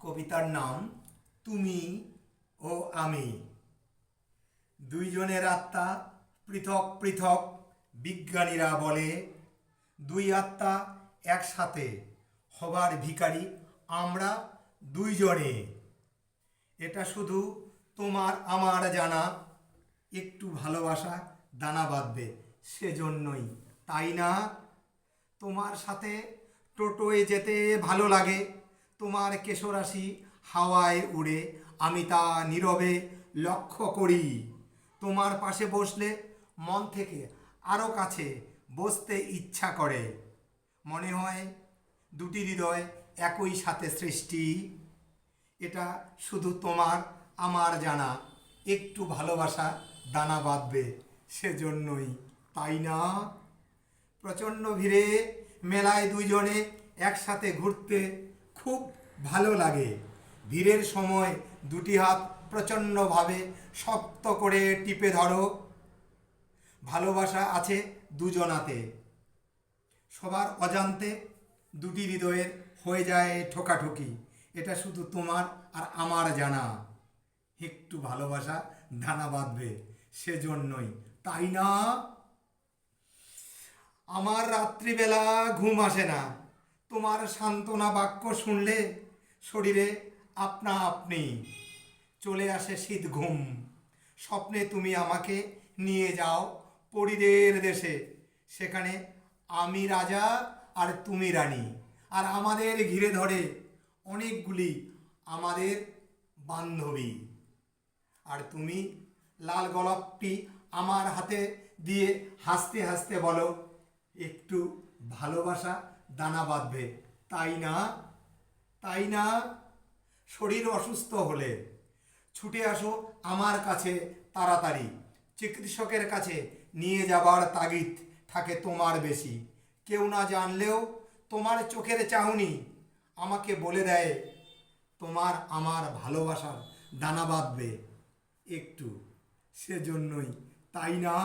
কবিতার নাম তুমি ও আমি দুইজনের আত্মা পৃথক পৃথক বিজ্ঞানীরা বলে, দুই আত্মা একসাথে হবার ভিখারি আমরা দুইজনে। এটা শুধু তোমার আমার জানা, একটু ভালোবাসা দানা বাঁধবে সেজন্যই, তাই না? তোমার সাথে টোটোয় যেতে ভালো লাগে তোমার কেশরাশি হাওয়ায় উড়ে, আমি তা নীরবে লক্ষ্য করি। তোমার পাশে বসলে মন থেকে আরও কাছে বসতে ইচ্ছা করে। মনে হয় দুটি হৃদয় একই সাথে সৃষ্টি। এটা শুধু তোমার, আমার জানা। একটু ভালোবাসা দানা বাঁধবে, সেজন্যই, তাই না? প্রচণ্ড ভিড়ে মেলায় দুইজনে একসাথে ঘুরতে খুব ভালো লাগে। ভিড়ের সময় দুটি হাত প্রচণ্ডভাবে শক্ত করে টিপে ধরো। ভালোবাসা আছে দুজনাতে। সবার অজান্তে দুটি হৃদয়ের হয়ে যায় ঠোকাঠুকি। এটা শুধু তোমার আর আমার জানা। একটু ভালোবাসা দানা বাঁধবে সেজন্যই, তাই না? আমার রাত্রিবেলা ঘুম আসে না। তোমার সান্ত্বনা বাক্য শুনলে শরীরে আপনা আপনি চলে আসে শীত ঘুম। স্বপ্নে তুমি আমাকে নিয়ে যাও পরিদের দেশে। সেখানে আমি রাজা আর তুমি রানী। আর আমাদের ঘিরে ধরে অনেকগুলি আমাদের বান্ধবী। আর তুমি লাল গোলাপটি আমার হাতে দিয়ে হাসতে হাসতে বলো, একটু ভালোবাসা দানা বাঁধবে। তাই না? তাই না? শরীর অসুস্থ হলে ছুটে আসো আমার কাছে তাড়াতাড়ি। চিকিৎসকের কাছে নিয়ে যাবার তাগিদ থাকে তোমার বেশি। কেউ না জানলেও তোমার চোখের চাহনি আমাকে বলে দেয়, তোমার আমার ভালোবাসার দানা বাঁধবে একটু। সেজন্যই, তাই না?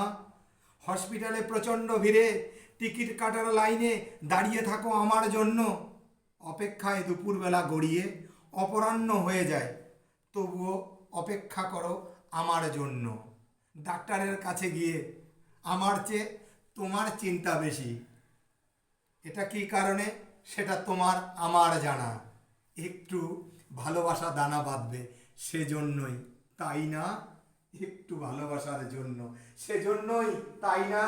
হসপিটালে প্রচণ্ড ভিড়ে। টিকিট কাটার লাইনে দাঁড়িয়ে থাকো আমার জন্য। অপেক্ষায় দুপুরবেলা গড়িয়ে অপরাহ্ন হয়ে যায়। তবুও অপেক্ষা করো আমার জন্য। ডাক্তারের কাছে গিয়ে, আমার চেয়ে তোমার চিন্তা বেশি। এটা কী কারণে? সেটা তোমার, আমার জানা। একটু ভালোবাসা দানা বাঁধবে সেজন্যই, তাই না? একটু ভালোবাসার জন্য। সেজন্যই তাই না?